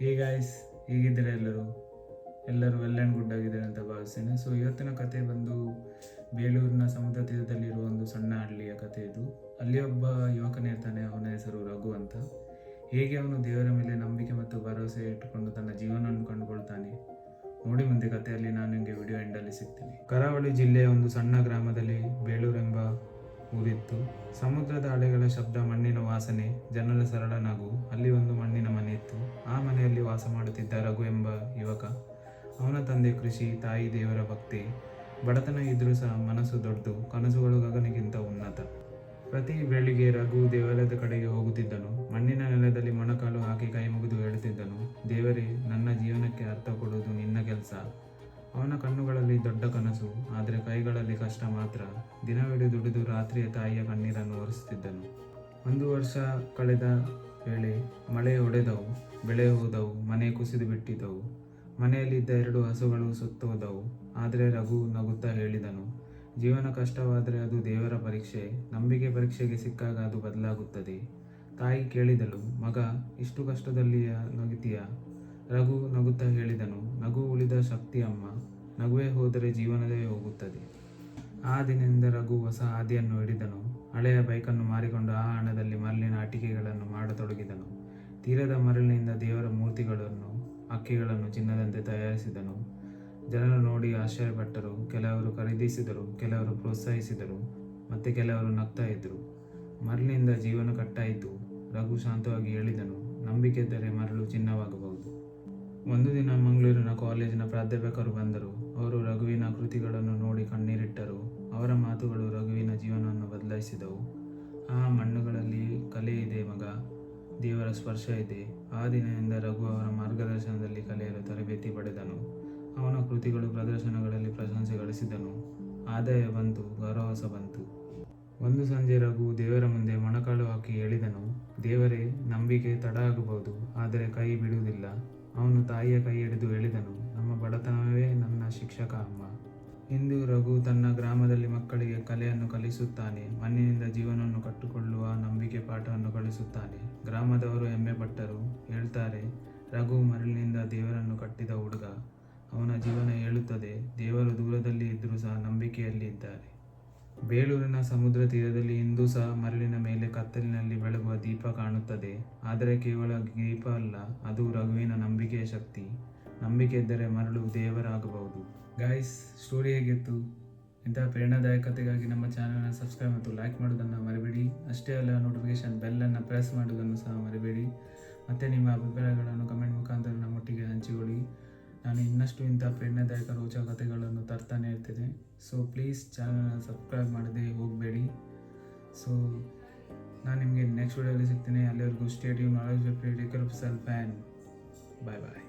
Hey guys ಹೇಗಿದ್ದೀರಾ ಎಲ್ಲರೂ? ಎಲ್ಲರೂ ವೆಲ್ ಆ್ಯಂಡ್ ಗುಡ್ ಆಗಿದ್ದಾರೆ ಅಂತ ಭಾವಿಸ್ತೇನೆ ಸೊ ಇವತ್ತಿನ ಕತೆ ಬಂದು ಬೇಲೂರಿನ ಸಮುದ್ರ ತೀರದಲ್ಲಿರುವ ಒಂದು ಸಣ್ಣ ಹಳ್ಳಿಯ ಕತೆ ಇದು. ಅಲ್ಲಿ ಒಬ್ಬ ಯುವಕನೇ ಇರ್ತಾನೆ, ಅವನ ಹೆಸರು ರಘು ಅಂತ. ಹೇಗೆ ಅವನು ದೇವರ ಮೇಲೆ ನಂಬಿಕೆ ಮತ್ತು ಭರವಸೆ ಇಟ್ಟುಕೊಂಡು ತನ್ನ ಜೀವನವನ್ನು ಕಂಡುಕೊಳ್ತಾನೆ? ನೋಡಿ ಮುಂದೆ ಕಥೆಯಲ್ಲಿ ನಾನು ನಿಮಗೆ ವಿಡಿಯೋ ಎಂಡಲ್ಲಿ ಸಿಗ್ತೀನಿ. ಕರಾವಳಿ ಜಿಲ್ಲೆಯ ಒಂದು ಸಣ್ಣ ಗ್ರಾಮದಲ್ಲಿ ಬೇಲೂರೆಂಬ ಊರಿತ್ತು ಸಮುದ್ರದ ಅಲೆಗಳ ಶಬ್ದ, ಮಣ್ಣಿನ ವಾಸನೆ, ಜನರ ಸರಳ ನಗು, ಅಲ್ಲಿ ಒಂದು ಮಣ್ಣಿನ ಮನೆ ಇತ್ತು. ಆ ಮನೆಯಲ್ಲಿ ವಾಸ ಮಾಡುತ್ತಿದ್ದ ರಘು ಎಂಬ ಯುವಕ. ಅವನ ತಂದೆ ಕೃಷಿ, ತಾಯಿ ದೇವರ ಭಕ್ತಿ. ಬಡತನ ಇದ್ರೂ ಸಹ ಮನಸ್ಸು ದೊಡ್ಡದು, ಕನಸುಗಳು ಗಗನಿಗಿಂತ ಉನ್ನತ. ಪ್ರತಿ ಬೆಳಿಗ್ಗೆ ರಘು ದೇವಾಲಯದ ಕಡೆಗೆ ಹೋಗುತ್ತಿದ್ದನು. ಮಣ್ಣಿನ ನೆಲದಲ್ಲಿ ಮೊಣಕಾಲು ಹಾಕಿ ಕೈ ಮುಗಿದು ಹೇಳುತ್ತಿದ್ದನು ದೇವರೇ, ನನ್ನ ಜೀವನಕ್ಕೆ ಅರ್ಥ ಕೊಡುವುದು ನಿನ್ನ ಕೆಲಸ. ಅವನ ಕಣ್ಣುಗಳಲ್ಲಿ ದೊಡ್ಡ ಕನಸು, ಆದರೆ ಕೈಗಳಲ್ಲಿ ಕಷ್ಟ ಮಾತ್ರ. ದಿನವಿಡೀ ದುಡಿದು ರಾತ್ರಿಯ ತಾಯಿಯ ಕಣ್ಣೀರನ್ನು ಒರೆಸುತ್ತಿದ್ದನು. ಒಂದು ವರ್ಷ ಕಳೆದ ವೇಳೆ ಮಳೆ ಒಡೆದವು, ಬೆಳೆ ಹೋದವು, ಮನೆ ಕುಸಿದು ಬಿಟ್ಟಿದ್ದವು. ಮನೆಯಲ್ಲಿದ್ದ ಎರಡು ಹಸುಗಳು ಸುತ್ತೋದವು, ಆದರೆ ರಘು ನಗುತ್ತಾ ಹೇಳಿದನು, ಜೀವನ ಕಷ್ಟವಾದರೆ ಅದು ದೇವರ ಪರೀಕ್ಷೆ, ನಂಬಿಕೆ ಪರೀಕ್ಷೆಗೆ ಸಿಕ್ಕಾಗ ಅದು ಬದಲಾಗುತ್ತದೆ. ತಾಯಿ ಕೇಳಿದಳು, ಮಗ, ಇಷ್ಟು ಕಷ್ಟದಲ್ಲಿಯ ನಗುತ್ತೀಯ? ರಘು ನಗುತ್ತಾ ಹೇಳಿದನು, ನಗು ಉಳಿದ ಶಕ್ತಿ ಅಮ್ಮ, ನಗುವೇ ಹೋದರೆ ಜೀವನವೇ ಹೋಗುತ್ತದೆ. ಆ ದಿನದಿಂದ ರಘು ಹೊಸ ಹಾದಿಯನ್ನು ಹಿಡಿದನು, ಹಳೆಯ ಬೈಕನ್ನು ಮಾರಿಕೊಂಡು ಆ ಹಣದಲ್ಲಿ ಮರಳಿನ ಆಟಿಕೆಗಳನ್ನು ಮಾಡತೊಡಗಿದನು. ತೀರದ ಮರಳಿನಿಂದ ದೇವರ ಮೂರ್ತಿಗಳನ್ನು, ಅಕ್ಕಿಗಳನ್ನು ಚಿನ್ನದಂತೆ ತಯಾರಿಸಿದನು. ಜನರು ನೋಡಿ ಆಶ್ಚರ್ಯಪಟ್ಟರು, ಕೆಲವರು ಖರೀದಿಸಿದರು, ಕೆಲವರು ಪ್ರೋತ್ಸಾಹಿಸಿದರು, ಮತ್ತೆ ಕೆಲವರು ನಗ್ತಾ ಇದ್ದರು ಮರಳಿನಿಂದ ಜೀವನ ಕಟ್ಟಾಯಿತು. ರಘು ಶಾಂತವಾಗಿ ಹೇಳಿದನು, ನಂಬಿಕೆ ಇದ್ದರೆ ಮರಳು ಚಿನ್ನವಾಗಬಹುದು. ಒಂದು ದಿನ ಮಂಗಳೂರಿನ ಕಾಲೇಜಿನ ಪ್ರಾಧ್ಯಾಪಕರು ಬಂದರು. ಅವರು ರಘುವಿನ ಕೃತಿಗಳನ್ನು ನೋಡಿ ಕಣ್ಣೀರಿಟ್ಟರು. ಅವರ ಮಾತುಗಳು ರಘುವಿನ ಜೀವನವನ್ನು ಬದಲಾಯಿಸಿದವು. ಆ ಮಣ್ಣುಗಳಲ್ಲಿ ಕಲೆ ಇದೆ ಮಗ. ದೇವರ ಸ್ಪರ್ಶ ಇದೆ. ಆ ದಿನದಿಂದ ರಘು ಅವರ ಮಾರ್ಗದರ್ಶನದಲ್ಲಿ ಕಲೆಯಲು ತರಬೇತಿ ಪಡೆದನು. ಅವನ ಕೃತಿಗಳು ಪ್ರದರ್ಶನಗಳಲ್ಲಿ ಪ್ರಶಂಸೆ ಗಳಿಸಿದನು. ಆದಾಯ ಬಂತು, ಗೌರವಸ ಬಂತು. ಒಂದು ಸಂಜೆ ರಘು ದೇವರ ಮುಂದೆ ಮೊಣಕಾಲು ಹಾಕಿ ಹೇಳಿದನು, ದೇವರೇ, ನಂಬಿಕೆ ತಡ ಆಗಬಹುದು, ಆದರೆ ಕೈ ಬಿಡುವುದಿಲ್ಲ. ಅವನು ತಾಯಿಯ ಕೈ ಹಿಡಿದು ಹೇಳಿದನು, ನಮ್ಮ ಬಡತನವೇ ನನ್ನ ಶಿಕ್ಷಕ ಅಮ್ಮ. ಇಂದು ರಘು ತನ್ನ ಗ್ರಾಮದಲ್ಲಿ ಮಕ್ಕಳಿಗೆ ಕಲೆಯನ್ನು ಕಲಿಸುತ್ತಾನೆ, ಮಣ್ಣಿನಿಂದ ಜೀವನವನ್ನು ಕಟ್ಟಿಕೊಳ್ಳುವ ನಂಬಿಕೆ ಪಾಠವನ್ನು ಕಲಿಸುತ್ತಾನೆ. ಗ್ರಾಮದವರು ಹೆಮ್ಮೆ ಪಟ್ಟರು ಹೇಳ್ತಾರೆ, ರಘು ಮರಳಿನಿಂದ ದೇವರನ್ನು ಕಟ್ಟಿದ ಹುಡುಗ. ಅವನ ಜೀವನ ಹೇಳುತ್ತದೆ ದೇವರು ದೂರದಲ್ಲಿ ಇದ್ದರೂ ಸಹ ನಂಬಿಕೆಯಲ್ಲಿ ಇದ್ದಾರೆ ಬೇಲೂರಿನ ಸಮುದ್ರ ತೀರದಲ್ಲಿ ಇಂದೂ ಸಹ ಮರಳಿನ ಮೇಲೆ ಕತ್ತಲಿನಲ್ಲಿ ಬೆಳಗುವ ದೀಪ ಕಾಣುತ್ತದೆ. ಆದರೆ ಕೇವಲ ದೀಪ ಅಲ್ಲ, ಅದು ರಘುವಿನ ನಂಬಿಕೆಯ ಶಕ್ತಿ. ನಂಬಿಕೆ ಇದ್ದರೆ ಮರಳು ದೇವರಾಗಬಹುದು. ಗಾಯ್ಸ್ ಸ್ಟೋರಿ ಹೇಗಿತ್ತು? ಇಂತಹ ಪ್ರೇರಣಾದಾಯಕತೆಗಾಗಿ ನಮ್ಮ ಚಾನಲ್ನ ಸಬ್ಸ್ಕ್ರೈಬ್ ಮತ್ತು ಲೈಕ್ ಮಾಡೋದನ್ನು ಮರಿಬೇಡಿ. ಅಷ್ಟೇ ಅಲ್ಲ ನೋಟಿಫಿಕೇಶನ್ ಬೆಲ್ಲನ್ನು ಪ್ರೆಸ್ ಮಾಡೋದನ್ನು ಸಹ ಮರಿಬೇಡಿ. ಮತ್ತು ನಿಮ್ಮ ಅಭಿಪ್ರಾಯಗಳನ್ನು ಕಮೆಂಟ್ ಮುಖಾಂತರ ನಮ್ಮೊಟ್ಟಿಗೆ ಹಂಚಿಕೊಳ್ಳಿ. ನಾನು ಇನ್ನಷ್ಟು ಇಂಥ ಪ್ರೇರಣಾದಾಯಕ ರೋಚಕ ಕಥೆಗಳನ್ನು ತರ್ತಾನೆ ಇರ್ತೇನೆ. ಸೊ ಪ್ಲೀಸ್ ಚಾನಲ್ನ ಸಬ್ಸ್ಕ್ರೈಬ್ ಮಾಡದೆ ಹೋಗಬೇಡಿ. ಸೊ ನಾನು ನಿಮಗೆ ನೆಕ್ಸ್ಟ್ ವಿಡಿಯೋಲಿ ಸಿಗ್ತೀನಿ. ಅಲ್ಲಿವರೆಗೂ stadium knowledge take self and bye bye